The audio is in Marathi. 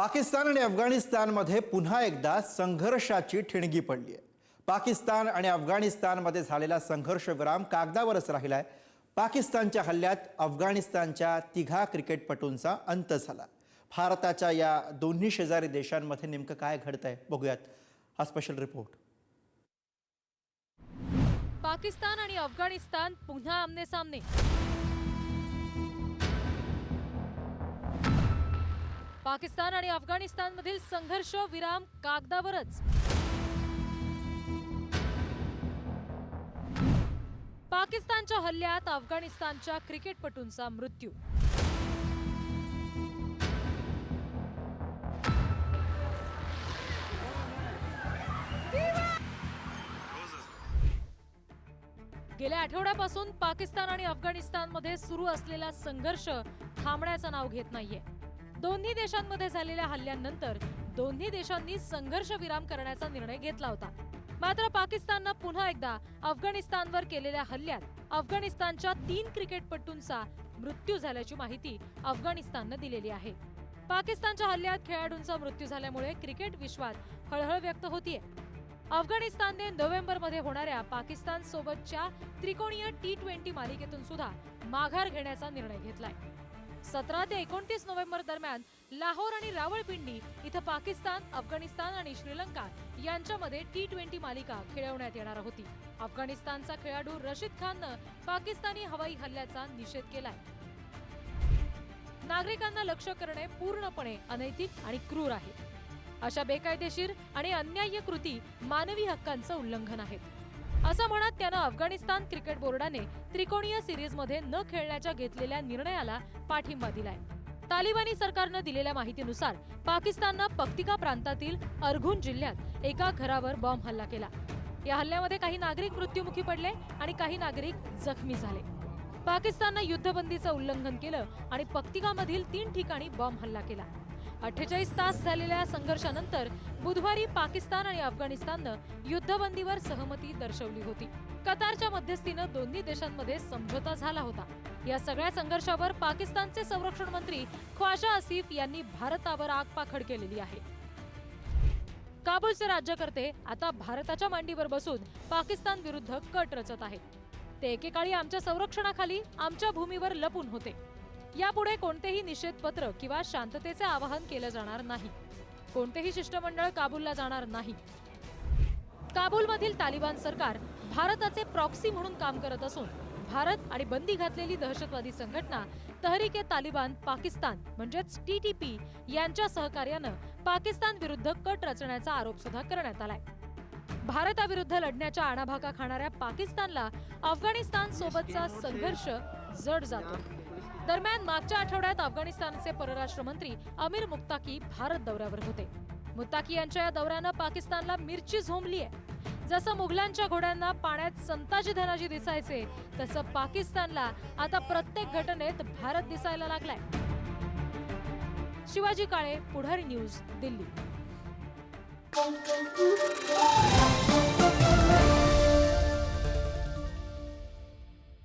पाकिस्तान आणि अफगाणिस्तानमध्ये पुन्हा एकदा संघर्षाची ठिणगी पडली आहे. पाकिस्तान आणि अफगाणिस्तानमध्ये झालेला संघर्ष विराम कागदावरच राहिलाय. पाकिस्तानच्या हल्ल्यात अफगाणिस्तानच्या तिघा क्रिकेटपटूंचा अंत झाला. भारताच्या या दोन्ही शेजारी देशांमध्ये नेमकं काय घडतंय बघूयात. हा स्पेशल रिपोर्ट पाकिस्तान आणि अफगाणिस्तान पुन्हा आमने सामने. पाकिस्तान आणि अफगाणिस्तानमधील संघर्ष विराम कागदावरच. पाकिस्तानच्या हल्ल्यात अफगाणिस्तानच्या क्रिकेटपटूंचा मृत्यू. गेल्या आठवड्यापासून पाकिस्तान आणि अफगाणिस्तानमध्ये सुरू असलेला संघर्ष थांबण्याचं नाव घेत नाहीये. दोन्ही देशांमध्ये झालेल्या हल्ल्यानंतर दोन्ही देशांनी संघर्ष विराम करण्याचा निर्णय घेतला होता. मात्र पाकिस्ताननं पुन्हा एकदा अफगाणिस्तानवर केलेल्या हल्ल्यात अफगाणिस्तानच्या तीन क्रिकेटपटूंचा मृत्यू झाल्याची माहिती अफगाणिस्ताननं दिलेली आहे. पाकिस्तानच्या हल्ल्यात खेळाडूंचा मृत्यू झाल्यामुळे क्रिकेट विश्वात हळहळ व्यक्त होतीये. अफगाणिस्तानने नोव्हेंबरमध्ये होणाऱ्या पाकिस्तान सोबतच्या त्रिकोणीय टी ट्वेंटी मालिकेतून सुद्धा माघार घेण्याचा निर्णय घेतलाय. सतरा ते एकोणतीस नोव्हेंबर दरम्यान लाहोर आणि रावळपिंडी इथं पाकिस्तान अफगाणिस्तान आणि श्रीलंका यांच्यामध्ये टी ट्वेंटी मालिका खेळवण्यात येणार होती. अफगाणिस्तानचा खेळाडू रशीद खाननं पाकिस्तानी हवाई हल्ल्याचा निषेध केलाय. नागरिकांना लक्ष्य करणे पूर्णपणे अनैतिक आणि क्रूर आहे. अशा बेकायदेशीर आणि अन्याय्य कृती मानवी हक्कांचं उल्लंघन आहेत असं म्हणत त्यानं अफगाणिस्तान क्रिकेट बोर्डाने त्रिकोणीय सिरीजमध्ये न खेळण्याच्या घेतलेल्या निर्णयाला पाठिंबा दिलाय. तालिबानी सरकारनं दिलेल्या माहितीनुसार पाकिस्ताननं पक्तिका प्रांतातील अर्घुन जिल्ह्यात एका घरावर बॉम्ब हल्ला केला. या हल्ल्यामध्ये काही नागरिक मृत्युमुखी पडले आणि काही नागरिक जखमी झाले. पाकिस्ताननं युद्धबंदीचं उल्लंघन केलं आणि पक्तिकामधील तीन ठिकाणी बॉम्ब हल्ला केला. अठ्ठेचाळीस तास झालेल्या संघर्षानंतर बुधवारी पाकिस्तान आणि अफगाणिस्ताननं युद्धबंदीवर सहमती दर्शवली होती. कतारच्या मध्यस्थीनं दोन्ही देशांमध्ये समझोता झाला होता. या सगळ्या संघर्षावर पाकिस्तानचे संरक्षण मंत्री ख्वाजा आसिफ यांनी भारतावर आगपाखड केलेली आहे. काबूलचे राज्यकर्ते आता भारताच्या मांडीवर बसून पाकिस्तान विरुद्ध कट रचत आहेत. ते एकेकाळी आमच्या संरक्षणाखाली आमच्या भूमीवर लपून होते. यापुढे कोणतेही निषेधपत्र किंवा शांततेचे आवाहन केलं जाणार नाही. कोणतेही शिष्टमंडळ काबूलला जाणार नाही. काबूलमधील तालिबान सरकार भारताचे प्रॉक्सी म्हणून काम करत असून भारत आणि बंदी घातलेली दहशतवादी संघटना तहरीक ए तालिबान पाकिस्तान म्हणजेच टीटीपी यांच्या सहकार्यानं पाकिस्तान विरुद्ध कट रचण्याचा आरोप सुद्धा करण्यात आलाय. भारताविरुद्ध लढण्याच्या आणाभाका खाणाऱ्या पाकिस्तानला अफगाणिस्तान सोबतचा संघर्ष जड जातो. दरम्यान मागच्या आठवड्यात अफगाणिस्तानचे परराष्ट्र मंत्री अमीर मुक्ताकी भारत दौऱ्यावर होते. मुक्ताकी यांच्या या दौऱ्यानं पाकिस्तानला मिरची झोंबली आहे. जसं मुघलांच्या घोड्यांना पाण्यात संताजी धनाजी दिसायचे तसं पाकिस्तानला आता प्रत्येक घटनेत भारत दिसायला लागलाय. शिवाजी काळे पुढारी न्यूज दिल्ली.